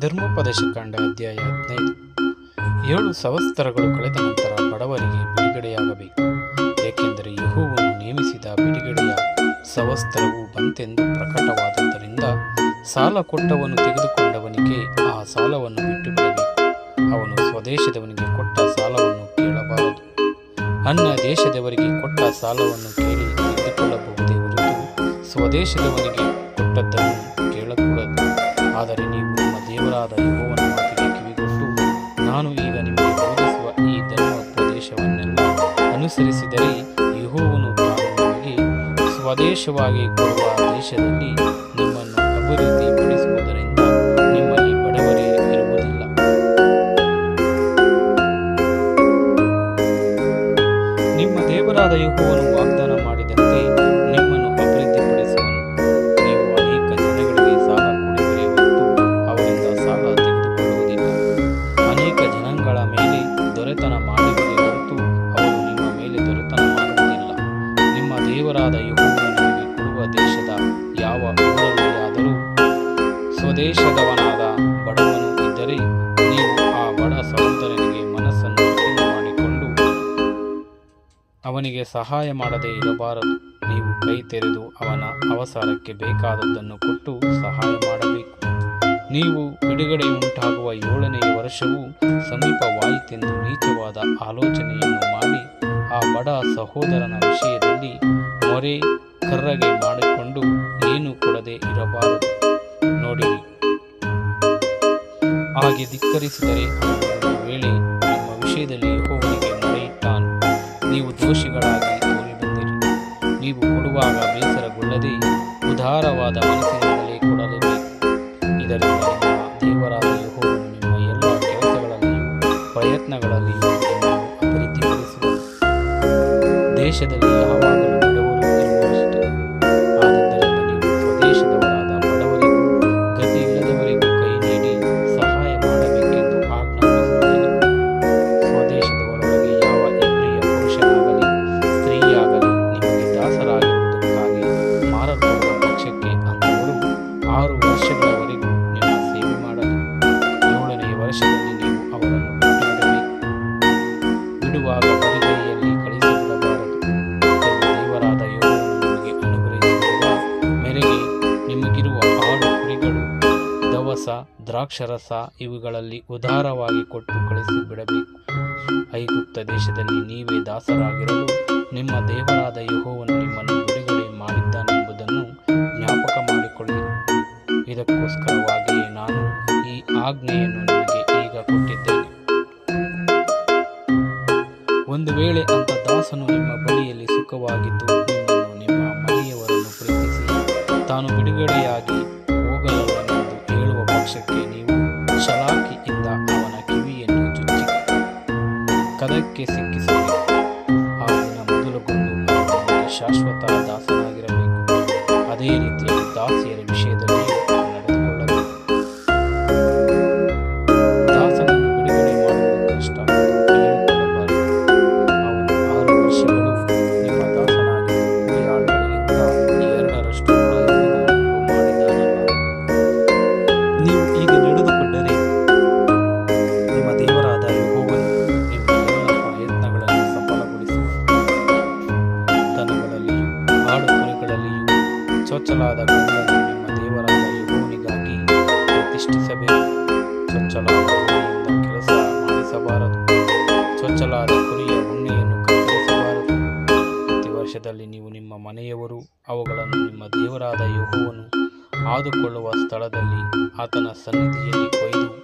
ಧರ್ಮೋಪದೇಶ ಕಾಂಡ ಅಧ್ಯಾಯ ಹದಿನೈದು. ಏಳು ಸಂವತ್ಸರಗಳು ಕಳೆದ ನಂತರ ಬಡವರಿಗೆ ಬಿಡುಗಡೆಯಾಗಬೇಕು. ಏಕೆಂದರೆ ಯಹುವನ್ನು ನೇಮಿಸಿದ ಬಿಡುಗಡೆಯ ಸವಸ್ತ್ರವು ಬಂತೆಂದು ಪ್ರಕಟವಾದದ್ದರಿಂದ ಸಾಲ ಕೊಟ್ಟವನು ತೆಗೆದುಕೊಂಡವನಿಗೆ ಆ ಸಾಲವನ್ನು ಬಿಟ್ಟು ಬಿಡಬೇಕು ಅವನು ಸ್ವದೇಶದವನಿಗೆ ಕೊಟ್ಟ ಸಾಲವನ್ನು ಕೇಳಬಾರದು. ಅನ್ಯ ದೇಶದವರಿಗೆ ಕೊಟ್ಟ ಸಾಲವನ್ನು ಕೇಳಿ ತೆಗೆದುಕೊಳ್ಳಬಹುದೇ ಹೊರತು ಸ್ವದೇಶದವನಿಗೆ ಕೊಟ್ಟದ್ದನ್ನು ಆದರೆ ನೀವು ನಿಮ್ಮ ದೇವರಾದ ಯೆಹೋವನ ಮಾತಿಗೆ ಕಿವಿಗೊಟ್ಟು, ನಾನು ಈಗ ನಿಮಗೆ ಬೋಧಿಸುವ ಈ ಧರ್ಮೋಪದೇಶವನ್ನೆಲ್ಲ ಅನುಸರಿಸಿದರೆ ಯಹೋವನು ತಾನು ನಿಮಗೆ ಸ್ವದೇಶವಾಗಿ ಕೊಡುವ ದೇಶದಲ್ಲಿ ನಿಮ್ಮನ್ನು ಅಭಿವೃದ್ಧಿಪಡಿಸುವುದರಿಂದ ನಿಮ್ಮಲ್ಲಿ ಬಡವರೇ ಇರುವುದಿಲ್ಲ. ನಿಮ್ಮ ದೇವರಾದ ಯೆಹೋವನು ದೇಶದ ಯಾವ ಊರಲ್ಲಿಯಾದರೂ ಸ್ವದೇಶದವನಾದ ಬಡವನು ಇದ್ದರೆ ನೀವು ಆ ಬಡ ಸಹೋದರನಿಗೆ ಮನಸ್ಸನ್ನು ಮಾಡಿಕೊಂಡು ಅವನಿಗೆ ಸಹಾಯ ಮಾಡದೆ ಇರಬಾರದು. ನೀವು ಕೈ ತೆರೆದು ಅವನ ಅವಸರಕ್ಕೆ ಬೇಕಾದದ್ದನ್ನು ಕೊಟ್ಟು ಸಹಾಯ ಮಾಡಬೇಕು. ನೀವು ಬಿಡುಗಡೆ ಉಂಟಾಗುವ ಏಳನೆಯ ವರ್ಷವು ಸಮೀಪವಾಯಿತೆಂದು ನೀಚವಾದ ಆಲೋಚನೆಯನ್ನು ಮಾಡಿ ಆ ಬಡ ಸಹೋದರನ ವಿಷಯದಲ್ಲಿ ಮೊರೆ ಕರ್ರಗೆ ಮಾಡಿಕೊಂಡು ಏನು ಕೊಡದೆ ಇರಬಾರದು. ನೋಡಿರಿ. ಹಾಗೆ ಧಿಕ್ಕರಿಸಿದರೆ ವೇಳೆ ನಿಮ್ಮ ವಿಷಯದಲ್ಲಿ ಹೋಗಲಿಕ್ಕೆ ಮೊರೆಯಿಟ್ಟಾನು. ನೀವು ದೋಷಿಗಳಾಗಿ ತೋರಿಬಂದಿರಿ. ನೀವು ಕೊಡುವಾಗ ಬೇಸರಗೊಳ್ಳದೆ ಉದಾರವಾದ ಮನಸ್ಸಿನಿಂದಲೇ ಕೊಡಲೇಬೇಕು ಇದರಿಂದ ನಿಮ್ಮ ದೇವರಾದ ಯಹೋವನು ನಿಮ್ಮ ಎಲ್ಲ ಕೆಲಸಗಳಲ್ಲಿಯೂ ಪ್ರಯತ್ನಗಳಲ್ಲಿಯೂ ನಿಮ್ಮನ್ನು ಅಭಿವೃದ್ಧಿಪಡಿಸುವನು ದೇಶದಲ್ಲಿ ದವಸ ದ್ರಾಕ್ಷರಸ ಇವುಗಳಲ್ಲಿ ಉದಾರವಾಗಿ ಕೊಟ್ಟು ಕಳಿಸಿ ಬಿಡಬೇಕು. ಐಗುಪ್ತ ದೇಶದಲ್ಲಿ ನೀವೇ ದಾಸರಾಗಿರಲು ನಿಮ್ಮ ದೇವರಾದ ಯಹೋವನ್ನು ನಿಮ್ಮನ್ನು ಬಿಡುಗಡೆ ಮಾಡಿದ್ದಾನೆಂಬುದನ್ನು ಜ್ಞಾಪಕ ಮಾಡಿಕೊಳ್ಳಿರಿ ಇದಕ್ಕೋಸ್ಕರವಾಗಿಯೇ ನಾನು ಈ ಆಜ್ಞೆಯನ್ನು ನಿಮಗೆ ಈಗ ಕೊಟ್ಟಿದ್ದೇನೆ. ಒಂದು ವೇಳೆ ಅಂತ ದಾಸನು ನಿಮ್ಮ ಬಳಿಯಲ್ಲಿ ಸುಖವಾಗಿದ್ದು ನಿಮ್ಮ ಮನೆಯವರನ್ನು ಪ್ರೀತಿಸಿ, ತಾನು ಬಿಡುಗಡೆಯಾಗಿ ಪಕ್ಷಕ್ಕೆ ನೀವು ಸಲಾಕಿಯಿಂದ ಅವನ ಕಿವಿಯನ್ನು ಚುಚ್ಚಿ ಕದಕ್ಕೆ ಸಿಕ್ಕಿಸಿ ಆ ದಿನ ಮೊದಲುಗೊಂಡು ಅವನಿಗೆ ಶಾಶ್ವತ ದಾಸನಾಗಿರಬೇಕು ಅದೇ ರೀತಿಯಲ್ಲಿ ದಾಸಿಯರ ವಿಷಯದಲ್ಲಿ ಉಣ್ಣೆಯಿಂದ ಕೆಲಸ ಮಾಡಿಸಬಾರದು ಚೊಚ್ಚಲಾದ ಕುರಿಯ ಉಣ್ಣೆಯನ್ನು ಕತ್ತರಿಸಬಾರದು ಪ್ರತಿ ವರ್ಷದಲ್ಲಿ ನೀವು ನಿಮ್ಮ ಮನೆಯವರು, ಅವುಗಳನ್ನು ನಿಮ್ಮ ದೇವರಾದ ಯೆಹೋವನು ಆದುಕೊಳ್ಳುವ ಸ್ಥಳದಲ್ಲಿ ಆತನ ಸನ್ನಿಧಿಯಲ್ಲಿ ಕೊಯ್ದು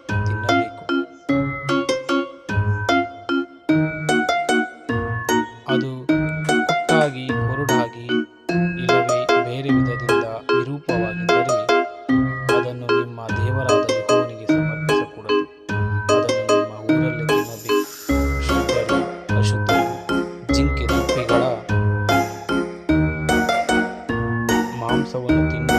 I'm so working